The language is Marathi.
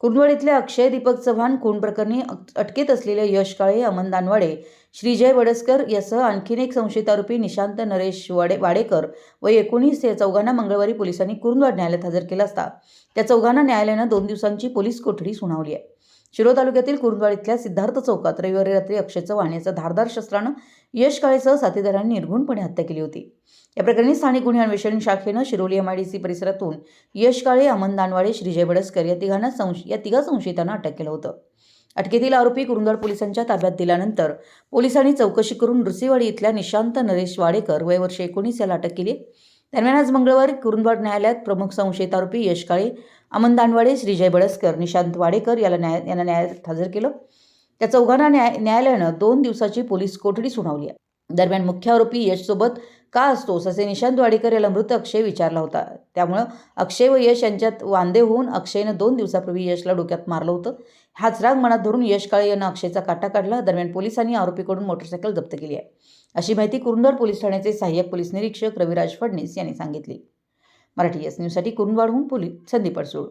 कुंडवळीतल्या अक्षय दीपक चव्हाण खून प्रकरणी अटकेत असलेले यश काळे अमन दानवाडे श्रीजय वडसकर यासह आणखीन एक संशयित आरोपी निशांत नरेश वाडे वाडेकर व एकोणीस या चौघांना मंगळवारी पोलिसांनी कुरुंदवाड न्यायालयात हजर केला असता. त्या चौघांना न्यायालयानं दोन दिवसांची पोलीस कोठडी सुनावली आहे. शिरो तालुक्यातील कुरुंदवाड इथल्या सिद्धार्थ चौकात रविवारी रात्री अक्षय चव्हाण याचं धारदार शस्त्रानं यश काळेसह साथीदारांनी निर्घुणपणे हत्या केली होती. या प्रकरणी स्थानिक गुन्हे अन्वेषण शाखेनं शिरोली एमआयडीसी परिसरातून यश काळे अमन दानवाडे श्रीजय बडसकर या तिघांना संश या तिघा संशयितांना अटक केलं होतं. अटकेतील आरोपी कुरुंदवाड पोलिसांच्या ताब्यात दिल्यानंतर पोलिसांनी चौकशी करून रुसीवाडी इथल्या निशांत नरेश वाडेकर वय वर्ष एकोणीस याला अटक केली दरम्यान आज मंगळवारी कुरुंदवाड न्यायालयात प्रमुख संशयित आरोपी यश काळे अमन दानवाडे श्रीजय बळसकर निशांत वाडेकर याला न्याय यांना न्यायालयात हजर केलं. त्या चौघांना न्याय न्यायालयानं दोन दिवसाची पोलीस कोठडी सुनावली आहे. दरम्यान मुख्य आरोपी यशसोबत का असतोस असे निशांत वाडेकर याला मृत अक्षय विचारला होता. त्यामुळं अक्षय व यश यांच्यात वांदे होऊन अक्षयनं दोन दिवसापूर्वी यशला डोक्यात मारलं होतं. हाच राग मनात धरून यश काळे यानं अक्षयचा काटा काढला. दरम्यान पोलिसांनी आरोपीकडून मोटरसायकल जप्त केली आहे. अशी माहिती कुरुंदवाड पोलीस ठाण्याचे सहाय्यक पोलीस निरीक्षक रविराज फडणीस यांनी सांगितली. मराठी एस न्यूजसाठी कुरुंदवाडहून पोलीस संदीप अडसूळ.